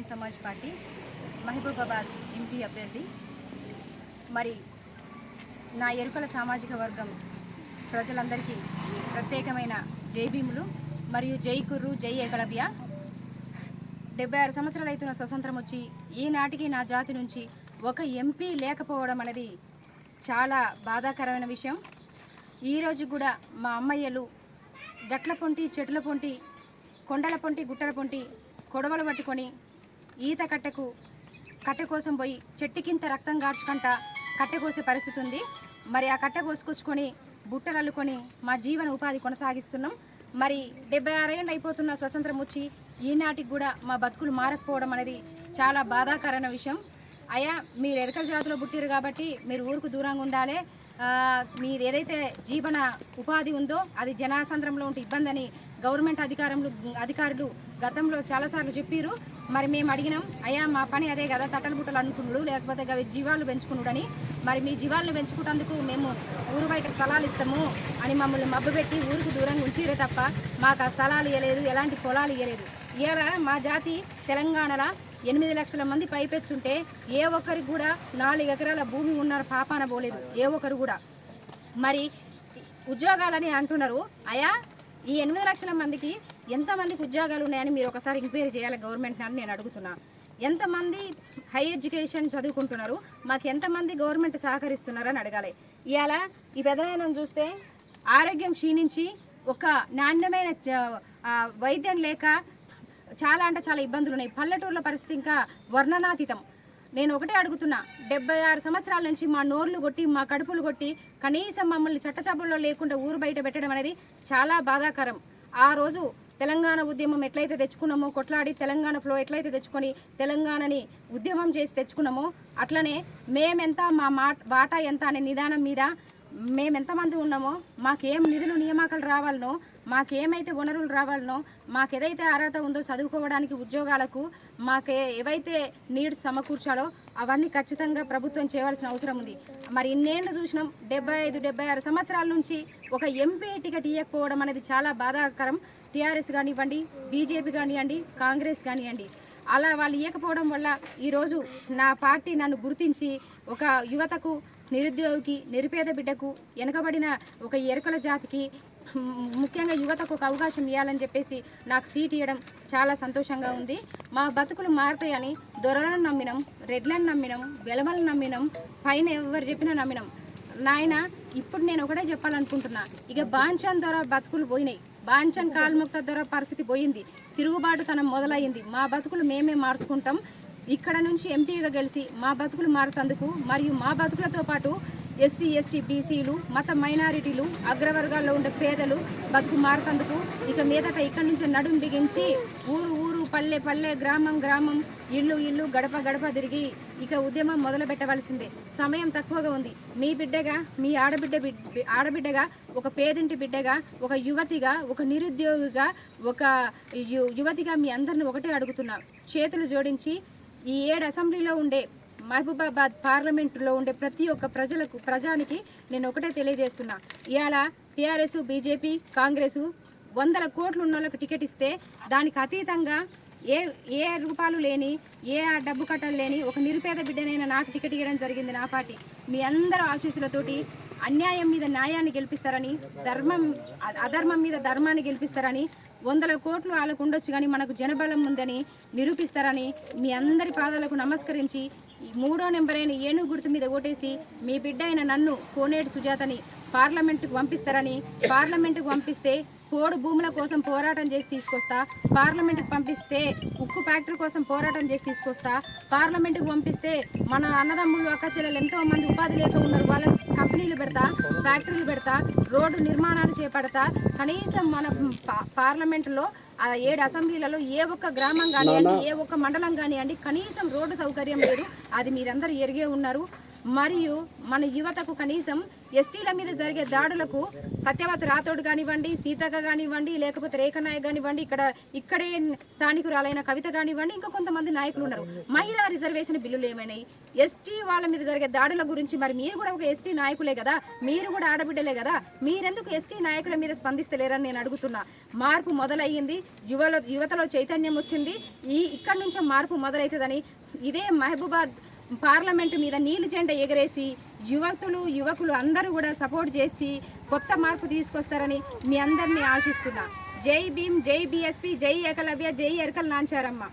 Bahujan Samaj party Mahabubabad MP అభ్యర్థి. మరి నా ఎరుకల సామాజిక వర్గం ప్రజలందరికీ ప్రత్యేకమైన జై భీములు మరియు జై కుర్రు జై ఏకలవ్య. డెబ్బై ఆరు సంవత్సరాలు అవుతున్న స్వతంత్రం వచ్చి ఈనాటికి నా జాతి నుంచి ఒక ఎంపీ లేకపోవడం అనేది చాలా బాధాకరమైన విషయం. ఈరోజు కూడా మా అమ్మయ్యలు గట్ల పొంటి చెట్ల పొంటి కొండల పొంటి గుట్టల పొంటి కొడవలు పట్టుకొని ఈత కట్టెకు కట్టె కోసం పోయి చెట్టుకింత రక్తం గార్చుకుంట కట్టె కోసే పరిస్థితి ఉంది మరి ఆ కట్టె కోసుకొచ్చుకొని బుట్టలు అల్లుకొని మా జీవన ఉపాధి కొనసాగిస్తున్నాం. మరి డెబ్బై ఆరేళ్ళు అయిపోతున్న స్వతంత్రం వచ్చి ఈనాటికి కూడా మా బతుకులు మారకపోవడం అనేది చాలా బాధాకరమైన విషయం. అయ్యా మీరు ఎరకల జాతిలో పుట్టారు కాబట్టి మీరు ఊరుకు దూరంగా ఉండాలి. మీరు ఏదైతే జీవన ఉపాధి ఉందో అది జనాసంద్రంలో ఉంటే ఇబ్బంది అని గవర్నమెంట్ అధికారులు అధికారులు గతంలో చాలాసార్లు చెప్పారు మరి మేము అడిగినాం అయ్యా మా పని అదే కదా తట్టలు బుట్టలు అనుకున్నాడు లేకపోతే అవి జీవాలు పెంచుకున్నాడని మరి మీ జీవాలను పెంచుకున్నందుకు మేము ఊరు బయట స్థలాలు ఇస్తాము అని మమ్మల్ని మబ్బు పెట్టి ఊరికి దూరంగా ఉంచిరే తప్ప మాకు ఆ స్థలాలు ఇవ్వలేదు ఎలాంటి పొలాలు ఇవ్వలేదు ఇవాళ మా జాతి తెలంగాణలో ఎనిమిది లక్షల మంది పైపెచ్చుంటే ఏ ఒక్కరికి కూడా నాలుగు ఎకరాల భూమి ఉన్నారు పాపాన పోలేదు ఏ ఒక్కరు కూడా. మరి ఉద్యోగాలని అంటున్నారు అయా ఈ ఎనిమిది లక్షల మందికి ఎంతమందికి ఉద్యోగాలు ఉన్నాయని మీరు ఒకసారి ఎంక్వైరీ చేయాలి గవర్నమెంట్ అని నేను అడుగుతున్నా. ఎంతమంది హై ఎడ్యుకేషన్ చదువుకుంటున్నారు? మాకు ఎంతమంది గవర్నమెంట్ సహకరిస్తున్నారని అడగాలి. ఇవాళ ఈ పెదనాయనం చూస్తే ఆరోగ్యం క్షీణించి ఒక నాణ్యమైన వైద్యం లేక చాలా అంటే చాలా ఇబ్బందులు ఉన్నాయి. పల్లెటూర్ల పరిస్థితి ఇంకా వర్ణనాతీతం. నేను ఒకటే అడుగుతున్నా డెబ్బై ఆరు సంవత్సరాల నుంచి మా నోర్లు కొట్టి మా కడుపులు కొట్టి కనీసం మమ్మల్ని చట్టచబుల్లో లేకుండా ఊరు బయట పెట్టడం అనేది చాలా బాధాకరం. ఆ రోజు తెలంగాణ ఉద్యమం ఎట్లయితే తెచ్చుకున్నామో కొట్లాడి తెలంగాణ ఫ్లో ఎట్లయితే తెచ్చుకొని తెలంగాణని ఉద్యమం చేసి తెచ్చుకున్నామో అట్లనే మేమెంత మా మాట వాటా ఎంత అనే నిదానం మీద మేము ఎంతమంది ఉన్నామో మాకేం నిధులు నియామకాలు రావాలనో మాకేమైతే వనరులు రావాలనో మాకు ఏదైతే అర్హత ఉందో చదువుకోవడానికి ఉద్యోగాలకు మాకు ఏవైతే నీడ్స్ సమకూర్చాలో అవన్నీ ఖచ్చితంగా ప్రభుత్వం చేయవలసిన అవసరం ఉంది. మరి ఇన్నేళ్ళు చూసినాం డెబ్బై ఐదు డెబ్బై ఆరు సంవత్సరాల నుంచి ఒక ఎంపీ టికెట్ ఇవ్వకపోవడం అనేది చాలా బాధాకరం. టీఆర్ఎస్ కానివ్వండి బీజేపీ కానివ్వండి కాంగ్రెస్ కానివ్వండి. అలా వాళ్ళు ఇవ్వకపోవడం వల్ల ఈరోజు నా పార్టీ నన్ను గుర్తించి ఒక యువతకు నిరుద్యోగికి నిరుపేద బిడ్డకు వెనుకబడిన ఒక ఎరుకల జాతికి ముఖ్యంగా యువతకు ఒక అవకాశం ఇవ్వాలని చెప్పేసి నాకు సీట్ ఇవ్వడం చాలా సంతోషంగా ఉంది. మా బతుకులు మారుతాయని దొరలను నమ్మినాం రెడ్లను నమ్మినాం వెలమలను నమ్మినాం పైన ఎవరు చెప్పినా నమ్మినాం. నాయన ఇప్పుడు నేను ఒకటే చెప్పాలనుకుంటున్నా. ఇక బాంఛన్ ద్వారా బతుకులు పోయినాయి. బాంఛన్ కాల్ముక్త ద్వారా పరిస్థితి పోయింది. తిరుగుబాటుతనం మొదలైంది మా బతుకులు మేమే మార్చుకుంటాం. ఇక్కడ నుంచి ఎంపీగా గెలిచి మా బతుకులు మారుతందుకు మరియు మా బతుకులతో పాటు ఎస్సీ ఎస్టీ బీసీలు మత మైనారిటీలు అగ్రవర్గాల్లో ఉండే పేదలు బతుకు మారుతందుకు ఇక మీదట ఇక్కడి నుంచి నడుం బిగించి ఊరు ఊరు పల్లె పల్లె గ్రామం గ్రామం ఇల్లు ఇల్లు గడప గడప తిరిగి ఇక ఉద్యమం మొదలు పెట్టవలసిందే సమయం తక్కువగా ఉంది. మీ బిడ్డగా మీ ఆడబిడ్డ బిడ్- ఆడబిడ్డగా ఒక పేదింటి బిడ్డగా ఒక యువతిగా ఒక నిరుద్యోగిగా ఒక యు- యువతిగా మీ అందరిని ఒకటే అడుగుతున్నా. చేతులు జోడించి ఈ ఏడు అసెంబ్లీలో ఉండే మహబూబాబాద్ పార్లమెంటులో ఉండే ప్రతి ఒక్క ప్రజలకు ప్రజానికి నేను ఒకటే తెలియజేస్తున్నా. ఇవాళ టీఆర్ఎస్ బీజేపీ కాంగ్రెస్ వందల కోట్లు ఉన్న వాళ్ళకి టికెట్ ఇస్తే దానికి అతీతంగా ఏ ఏ రూపాలు లేని ఏ డబ్బు కట్టలు లేని ఒక నిరుపేద బిడ్డనైనా నాకు టికెట్ ఇవ్వడం జరిగింది నా పార్టీ. మీ అందరూ ఆశీస్సులతోటి అన్యాయం మీద న్యాయాన్ని గెలిపిస్తారని ధర్మం అధర్మం మీద ధర్మాన్ని గెలిపిస్తారని వందల కోట్లు వాళ్ళకు ఉండొచ్చు కానీ మనకు జనబలం ఉందని నిరూపిస్తారని మీ అందరి పాదాలకు నమస్కరించి మూడో నెంబర్ అయిన ఏనుగు గుర్తు మీద ఓటేసి మీ బిడ్డ అయిన నన్ను కోనేటి సుజాతని పార్లమెంటుకు పంపిస్తారని పార్లమెంటుకు పంపిస్తే పోడు భూముల కోసం పోరాటం చేసి తీసుకొస్తా. పార్లమెంటుకు పంపిస్తే ఉక్కు ఫ్యాక్టరీ కోసం పోరాటం చేసి తీసుకొస్తా. పార్లమెంటుకు పంపిస్తే మన అన్నదమ్ములు అక్క చెల్లెలు ఎంతో మంది ఉపాధి లేక ఉన్నారు. వాళ్ళ కంపెనీలు పెడతా ఫ్యాక్టరీలు పెడతా రోడ్డు నిర్మాణాలు చేపడతా. కనీసం మన పార్లమెంటులో ఏడు అసెంబ్లీలలో ఏ ఒక్క గ్రామం కానివ్వండి ఏ ఒక్క మండలం కానివ్వండి కనీసం రోడ్డు సౌకర్యం లేదు. అది మీరందరూ ఎరిగే ఉన్నారు. మరియు మన యువతకు కనీసం ఎస్టీల మీద జరిగే దాడులకు సత్యవతి రాథోడ్ కానివ్వండి సీతక్క కానివ్వండి లేకపోతే రేఖనాయక్ కానివ్వండి ఇక్కడ ఇక్కడే స్థానికురాలైన కవిత కానివ్వండి ఇంకా కొంతమంది నాయకులు ఉన్నారు. మహిళా రిజర్వేషన్ బిల్లులు ఏమైనాయి? ఎస్టీ వాళ్ళ మీద జరిగే దాడుల గురించి మరి మీరు కూడా ఒక ఎస్టీ నాయకులే కదా? మీరు కూడా ఆడబిడ్డలే కదా? మీరెందుకు ఎస్టీ నాయకుల మీద స్పందిస్తలేరని నేను అడుగుతున్నా. మార్పు మొదలయ్యింది యువలో యువతలో చైతన్యం వచ్చింది. ఈ ఇక్కడ నుంచే మార్పు మొదలవుతుందని ఇదే మహబూబాద్ పార్లమెంటు మీద నీళ్ళు జెండా ఎగరేసి యువతులు యువకులు అందరూ కూడా సపోర్ట్ చేసి కొత్త మార్పు తీసుకొస్తారని మీ అందరినీ ఆశిస్తున్నా. జై భీమ్ జై బీఎస్పీ జై ఏకలవ్య జై ఎరకల్ నాంచారమ్మ.